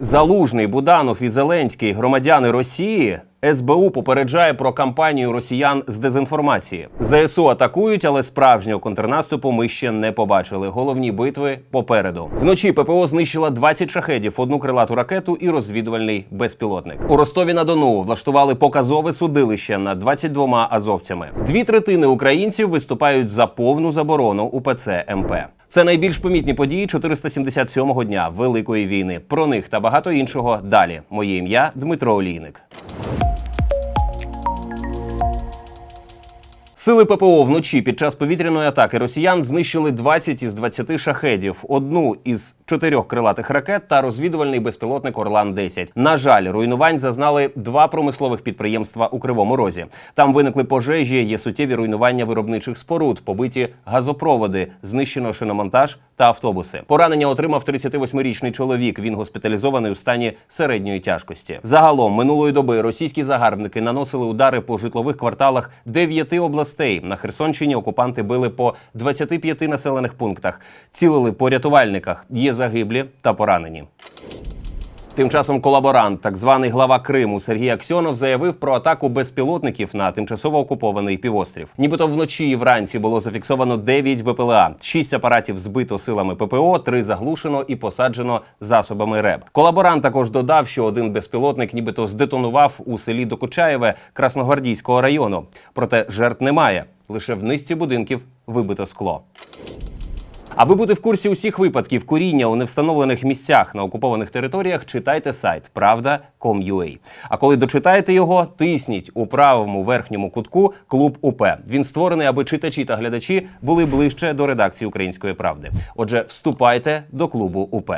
Залужний, Буданов і Зеленський громадяни Росії. СБУ попереджає про кампанію росіян з дезінформації. ЗСУ атакують, але справжнього контрнаступу ми ще не побачили. Головні битви попереду. Вночі ППО знищила 20 шахедів, одну крилату ракету і розвідувальний безпілотник. У Ростові на Дону влаштували показове судилище над 22 азовцями. Дві третини українців виступають за повну заборону УПЦ МП. Це найбільш помітні події 477-го дня Великої війни. Про них та багато іншого далі. Моє ім'я Дмитро Олійник. Сили ППО вночі під час повітряної атаки росіян знищили 20 із 20 шахедів, одну із чотирьох крилатих ракет та розвідувальний безпілотник Орлан 10 На жаль, руйнувань зазнали два промислових підприємства у Кривому Розі. Там виникли пожежі, є суттєві руйнування виробничих споруд, побиті газопроводи, знищено шиномонтаж та автобуси. Поранення отримав 38-річний чоловік. Він госпіталізований у стані середньої тяжкості. Загалом минулої доби російські загарбники наносили удари по житлових кварталах дев'яти областей. На Херсонщині окупанти били по 25 населених пунктах, цілили по рятувальниках. Є загиблі та поранені. Тим часом колаборант, так званий глава Криму Сергій Аксьонов, заявив про атаку безпілотників на тимчасово окупований півострів. Нібито вночі і вранці було зафіксовано 9 БПЛА, 6 апаратів збито силами ППО, 3 заглушено і посаджено засобами РЕБ. Колаборант також додав, що один безпілотник нібито здетонував у селі Докучаєве Красногвардійського району. Проте жертв немає. Лише в низці будинків вибито скло. Аби бути в курсі усіх випадків куріння у невстановлених місцях на окупованих територіях, читайте сайт Правда.com.ua. А коли дочитаєте його, тисніть у правому верхньому кутку клуб УП. Він створений, аби читачі та глядачі були ближче до редакції Української правди. Отже, вступайте до клубу УП.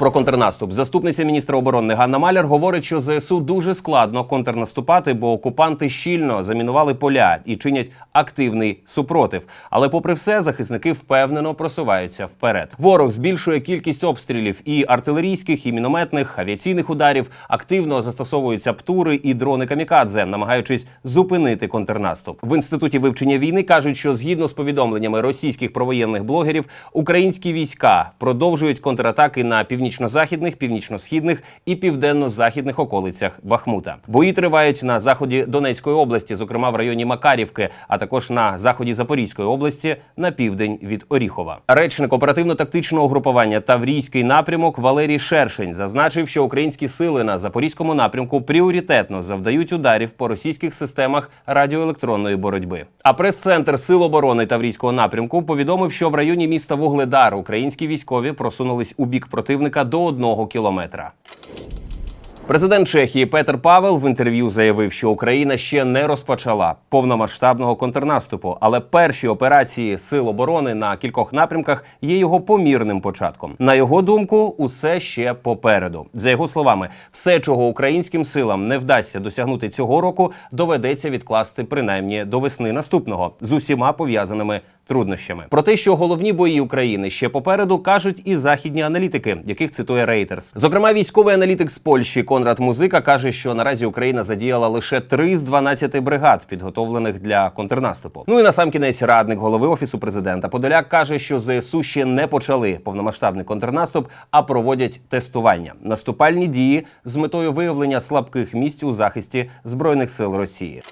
Про контрнаступ заступниця міністра оборони Ганна Маляр говорить, що ЗСУ дуже складно контрнаступати, бо окупанти щільно замінували поля і чинять активний супротив. Але, попри все, захисники впевнено просуваються вперед. Ворог збільшує кількість обстрілів і артилерійських, і мінометних, авіаційних ударів. Активно застосовуються птури і дрони камікадзе, намагаючись зупинити контрнаступ. В інституті вивчення війни кажуть, що згідно з повідомленнями російських провоєнних блогерів, українські війська продовжують контратаки на північно-західних, північно-східних і південно-західних околицях Бахмута. Бої тривають на заході Донецької області, зокрема в районі Макарівки, а також на заході Запорізької області на південь від Оріхова. Речник оперативно-тактичного групування Таврійський напрямок Валерій Шершень зазначив, що українські сили на запорізькому напрямку пріоритетно завдають ударів по російських системах радіоелектронної боротьби. А прес-центр Сил оборони Таврійського напрямку повідомив, що в районі міста Вугледар українські військові просунулись у бік противника до одного кілометра. Президент Чехії Петер Павел в інтерв'ю заявив, що Україна ще не розпочала повномасштабного контрнаступу, але перші операції сил оборони на кількох напрямках є його помірним початком. На його думку, усе ще попереду. За його словами, все, чого українським силам не вдасться досягнути цього року, доведеться відкласти принаймні до весни наступного з усіма пов'язаними труднощами. Про те, що головні бої України ще попереду кажуть і західні аналітики, яких цитує Reuters. Зокрема, військовий аналітик з Польщі Конрад Музика каже, що наразі Україна задіяла лише 3 з 12 бригад, підготовлених для контрнаступу. Ну і на сам кінець радник голови офісу президента Подоляк каже, що ЗСУ ще не почали повномасштабний контрнаступ, а проводять тестування, наступальні дії з метою виявлення слабких місць у захисті збройних сил Росії.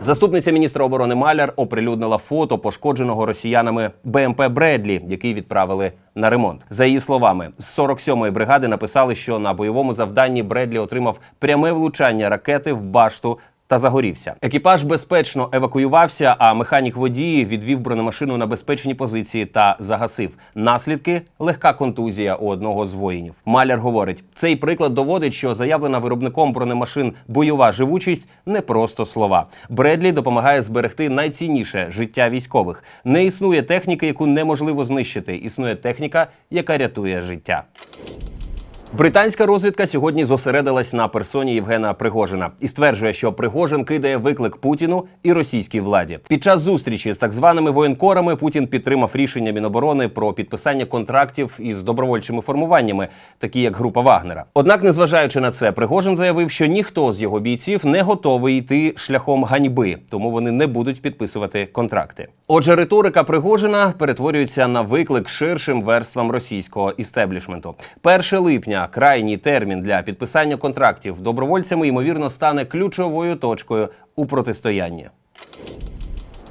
Заступниця міністра оборони Маляр оприлюднила фото пошкодженого росіянами БМП Бредлі, який відправили на ремонт. За її словами, з 47-ї бригади написали, що на бойовому завданні Бредлі отримав пряме влучання ракети в башту. Та загорівся. Екіпаж безпечно евакуювався, а механік водії відвів бронемашину на безпечні позиції та загасив. Наслідки легка контузія у одного з воїнів. Маляр говорить: цей приклад доводить, що заявлена виробником бронемашин бойова живучість не просто слова. Бредлі допомагає зберегти найцінніше життя військових. Не існує техніки, яку неможливо знищити. Існує техніка, яка рятує життя. Британська розвідка сьогодні зосередилась на персоні Євгена Пригожина і стверджує, що Пригожин кидає виклик Путіну і російській владі. Під час зустрічі з так званими воєнкорами Путін підтримав рішення Міноборони про підписання контрактів із добровольчими формуваннями, такі як група Вагнера. Однак, незважаючи на це, Пригожин заявив, що ніхто з його бійців не готовий йти шляхом ганьби, тому вони не будуть підписувати контракти. Отже, риторика Пригожина перетворюється на виклик ширшим верствам російського істеблішменту. 1 липня крайній термін для підписання контрактів добровольцями ймовірно стане ключовою точкою у протистоянні.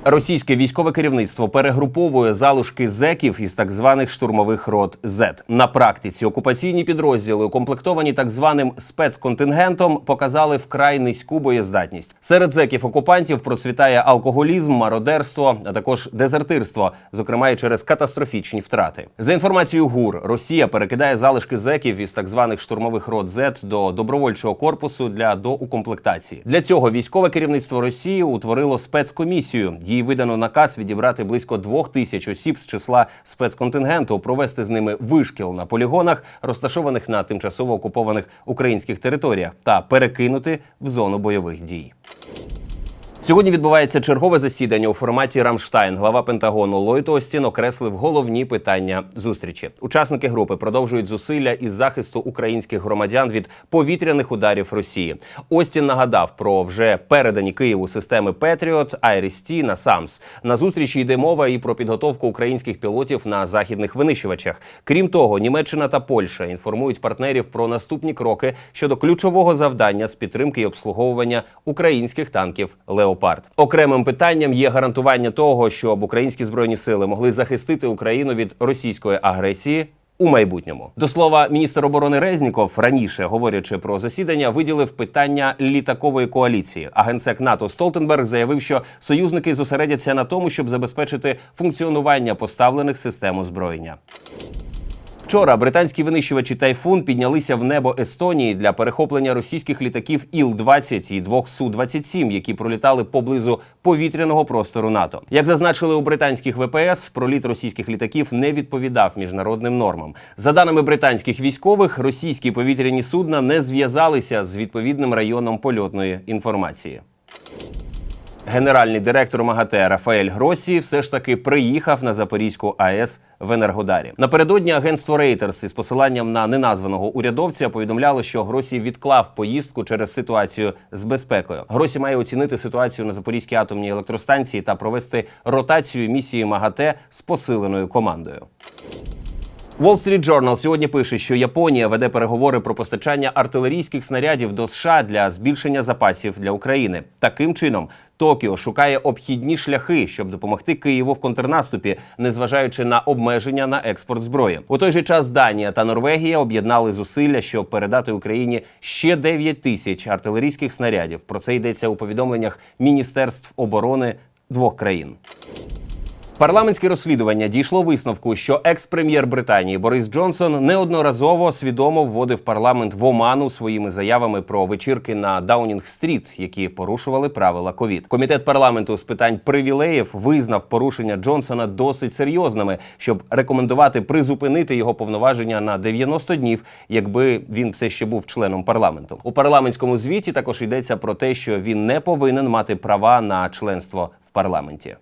Російське військове керівництво перегруповує залишки зеків із так званих штурмових рот Z. На практиці окупаційні підрозділи, укомплектовані так званим спецконтингентом, показали вкрай низьку боєздатність. Серед зеків окупантів процвітає алкоголізм, мародерство, а також дезертирство, зокрема і через катастрофічні втрати. За інформацією ГУР, Росія перекидає залишки зеків із так званих штурмових рот Z до добровольчого корпусу для доукомплектації. Для цього військове керівництво Росії утворило спецкомісію. Їй видано наказ відібрати близько двох тисяч осіб з числа спецконтингенту, провести з ними вишкіл на полігонах, розташованих на тимчасово окупованих українських територіях, та перекинути в зону бойових дій. Сьогодні відбувається чергове засідання у форматі Рамштайн. Глава Пентагону Ллойд Остін окреслив головні питання зустрічі. Учасники групи продовжують зусилля із захисту українських громадян від повітряних ударів Росії. Остін нагадав про вже передані Києву системи Петріот, Айріс-Ті на САМС. На зустрічі йде мова і про підготовку українських пілотів на західних винищувачах. Крім того, Німеччина та Польща інформують партнерів про наступні кроки щодо ключового завдання з підтримки і обслуговування українських танків Леопард. Окремим питанням є гарантування того, щоб українські збройні сили могли захистити Україну від російської агресії. У майбутньому до слова, міністр оборони Резніков раніше говорячи про засідання, виділив питання літакової коаліції. А генсек НАТО Столтенберг заявив, що союзники зосередяться на тому, щоб забезпечити функціонування поставлених систем озброєння. Вчора британські винищувачі Тайфун піднялися в небо Естонії для перехоплення російських літаків Іл-20 і двох Су-27, які пролітали поблизу повітряного простору НАТО. Як зазначили у британських ВПС, проліт російських літаків не відповідав міжнародним нормам. За даними британських військових, російські повітряні судна не зв'язалися з відповідним районом польотної інформації. Генеральний директор МАГАТЕ Рафаель Гросі все ж таки приїхав на Запорізьку АЕС в Енергодарі. Напередодні агентство Reuters із посиланням на неназваного урядовця повідомляло, що Гросі відклав поїздку через ситуацію з безпекою. Гросі має оцінити ситуацію на Запорізькій атомній електростанції та провести ротацію місії МАГАТЕ з посиленою командою. Wall Street Journal сьогодні пише, що Японія веде переговори про постачання артилерійських снарядів до США для збільшення запасів для України. Таким чином, Токіо шукає обхідні шляхи, щоб допомогти Києву в контрнаступі, незважаючи на обмеження на експорт зброї. У той же час Данія та Норвегія об'єднали зусилля, щоб передати Україні ще 9 тисяч артилерійських снарядів. Про це йдеться у повідомленнях міністерств оборони двох країн. Парламентське розслідування дійшло висновку, що екс-прем'єр Британії Борис Джонсон неодноразово свідомо вводив парламент в оману своїми заявами про вечірки на Даунінг-стріт, які порушували правила ковід. Комітет парламенту з питань привілеїв визнав порушення Джонсона досить серйозними, щоб рекомендувати призупинити його повноваження на 90 днів, якби він все ще був членом парламенту. У парламентському звіті також йдеться про те, що він не повинен мати права на членство в парламенті.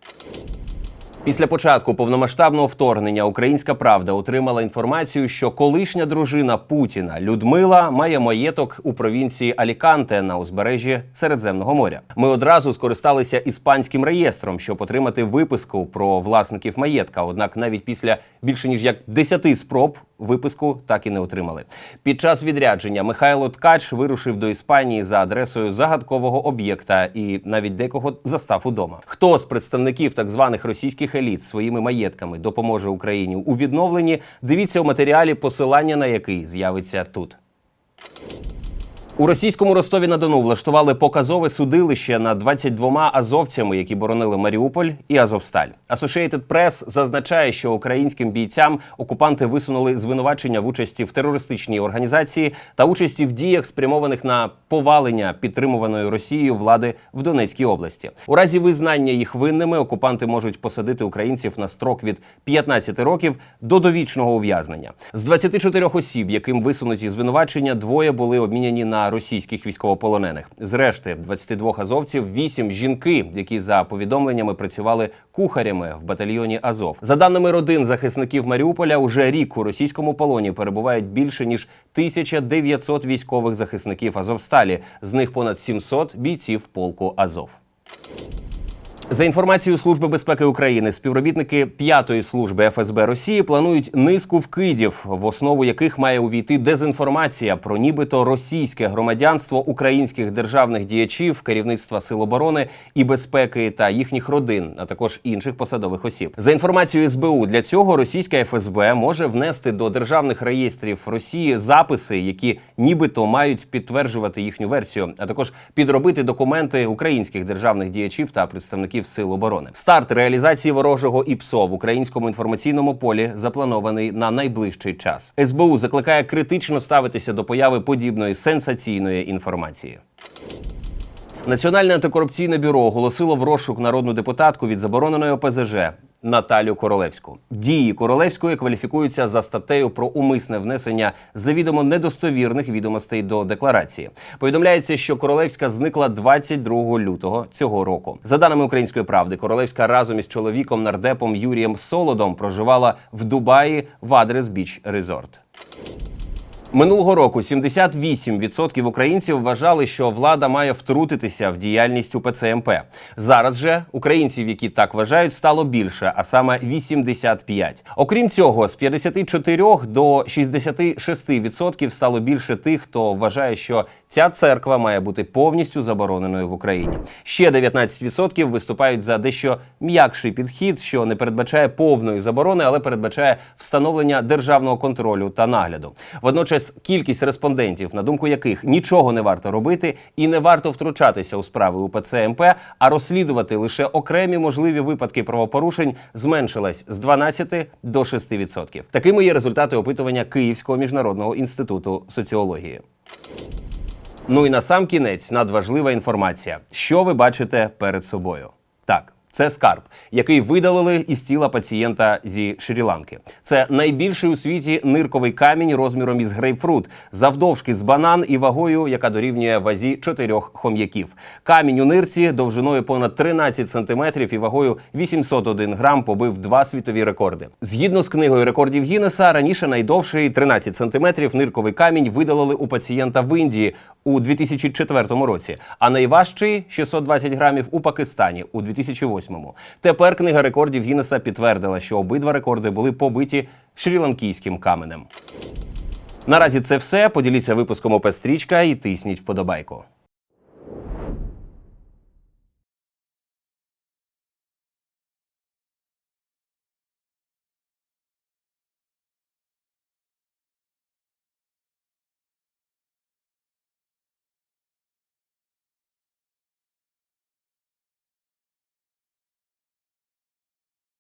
Після початку повномасштабного вторгнення Українська Правда отримала інформацію, що колишня дружина Путіна Людмила має маєток у провінції Аліканте на узбережжі Середземного моря. Ми одразу скористалися іспанським реєстром, щоб отримати виписку про власників маєтка. Однак, навіть після більше ніж як 10 спроб виписку так і не отримали. Під час відрядження Михайло Ткач вирушив до Іспанії за адресою загадкового об'єкта і навіть декого застав удома. Хто з представників так званих російських еліт своїми маєтками допоможе Україні у відновленні? Дивіться у матеріалі, посилання на який з'явиться тут. У російському Ростові на Дону влаштували показове судилище над 22 азовцями, які боронили Маріуполь і Азовсталь. Associated Press зазначає, що українським бійцям окупанти висунули звинувачення в участі в терористичній організації та участі в діях, спрямованих на повалення підтримуваної Росією влади в Донецькій області. У разі визнання їх винними окупанти можуть посадити українців на строк від 15 років до довічного ув'язнення. З 24 осіб, яким висунуті звинувачення, двоє були обміняні на російських військовополонених. Зрешти 22 азовців, 8 – жінки, які за повідомленнями працювали кухарями в батальйоні Азов. За даними родин захисників Маріуполя, уже рік у російському полоні перебувають більше ніж 1900 військових захисників Азовсталі. З них понад 700 бійців полку Азов. За інформацією Служби безпеки України, співробітники п'ятої служби ФСБ Росії планують низку вкидів, в основу яких має увійти дезінформація про нібито російське громадянство українських державних діячів, керівництва сил оборони і безпеки та їхніх родин, а також інших посадових осіб. За інформацією СБУ, для цього російська ФСБ може внести до державних реєстрів Росії записи, які нібито мають підтверджувати їхню версію, а також підробити документи українських державних діячів та представників сил оборони. Старт реалізації ворожого ІПСО в українському інформаційному полі запланований на найближчий час. СБУ закликає критично ставитися до появи подібної сенсаційної інформації. Національне антикорупційне бюро оголосило в розшук народну депутатку від забороненої ОПЗЖ Наталю Королевську. Дії Королевської кваліфікуються за статтею про умисне внесення завідомо недостовірних відомостей до декларації. Повідомляється, що Королевська зникла 22 лютого цього року. За даними української правди, Королевська разом із чоловіком нардепом Юрієм Солодом проживала в Дубаї в Адрес Біч Резорт. Минулого року 78% українців вважали, що влада має втрутитися в діяльність УПЦ МП. Зараз же українців, які так вважають, стало більше, а саме 85. Окрім цього, з 54 до 66% стало більше тих, хто вважає, що ця церква має бути повністю забороненою в Україні. Ще 19% виступають за дещо м'якший підхід, що не передбачає повної заборони, але передбачає встановлення державного контролю та нагляду. Водночас кількість респондентів, на думку яких нічого не варто робити і не варто втручатися у справи УПЦ МП, а розслідувати лише окремі можливі випадки правопорушень, зменшилась з 12 до 6%. Такими є результати опитування Київського міжнародного інституту соціології. Ну і на сам кінець надважлива інформація. Що ви бачите перед собою? Так. Це скарб, який видалили із тіла пацієнта зі Шрі-Ланки. Це найбільший у світі нирковий камінь розміром із грейпфрут, завдовжки з банан і вагою, яка дорівнює вазі чотирьох хом'яків. Камінь у нирці довжиною понад 13 сантиметрів і вагою 801 грам побив два світові рекорди. Згідно з книгою рекордів Гіннеса, раніше найдовший 13 сантиметрів нирковий камінь видалили у пацієнта в Індії у 2004 році, а найважчий 620 грамів у Пакистані у 2008 Тепер книга рекордів Гіннеса підтвердила, що обидва рекорди були побиті шрі-ланкійським каменем. Наразі це все. Поділіться випуском ОП Стрічка і тисніть вподобайку.